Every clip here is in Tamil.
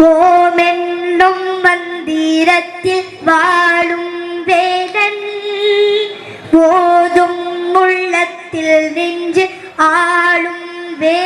ஓமென்னும் மந்திரத்தில் வாழும் வேடன் போதும் உள்ளத்தில் நெஞ்சு ஆளும் வே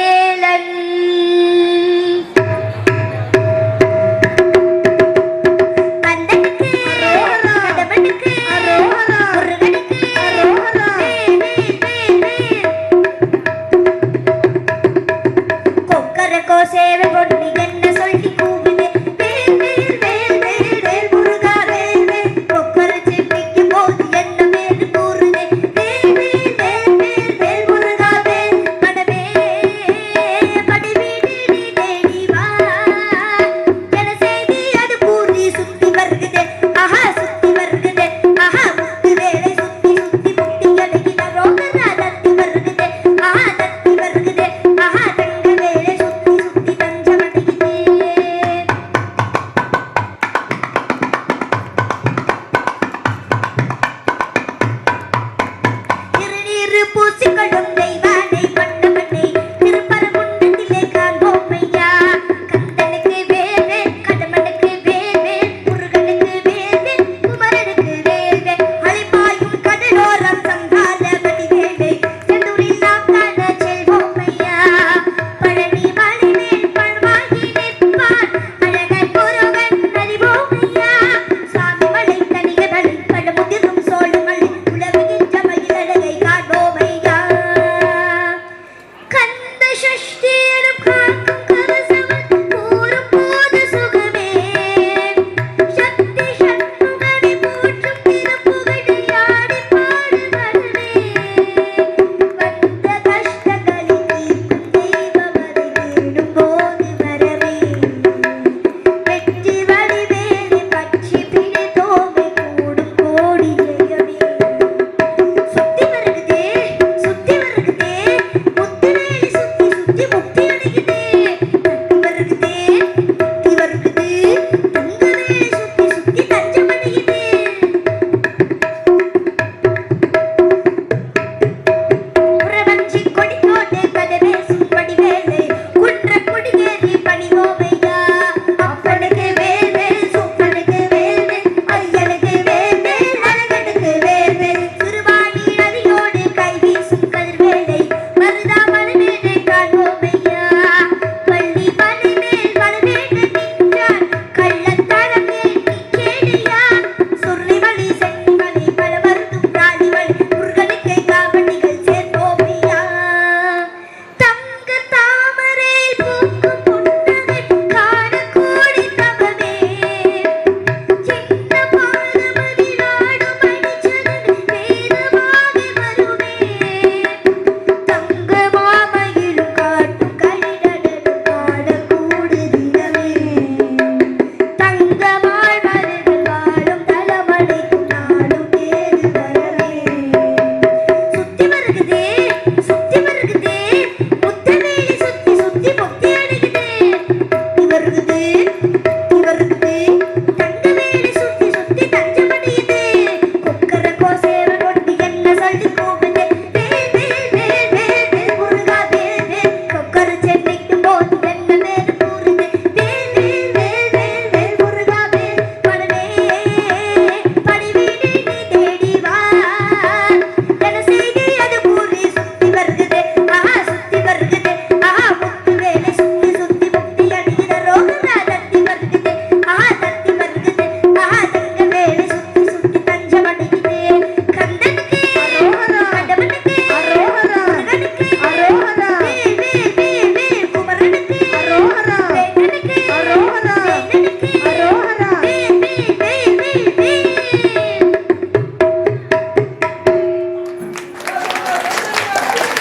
make a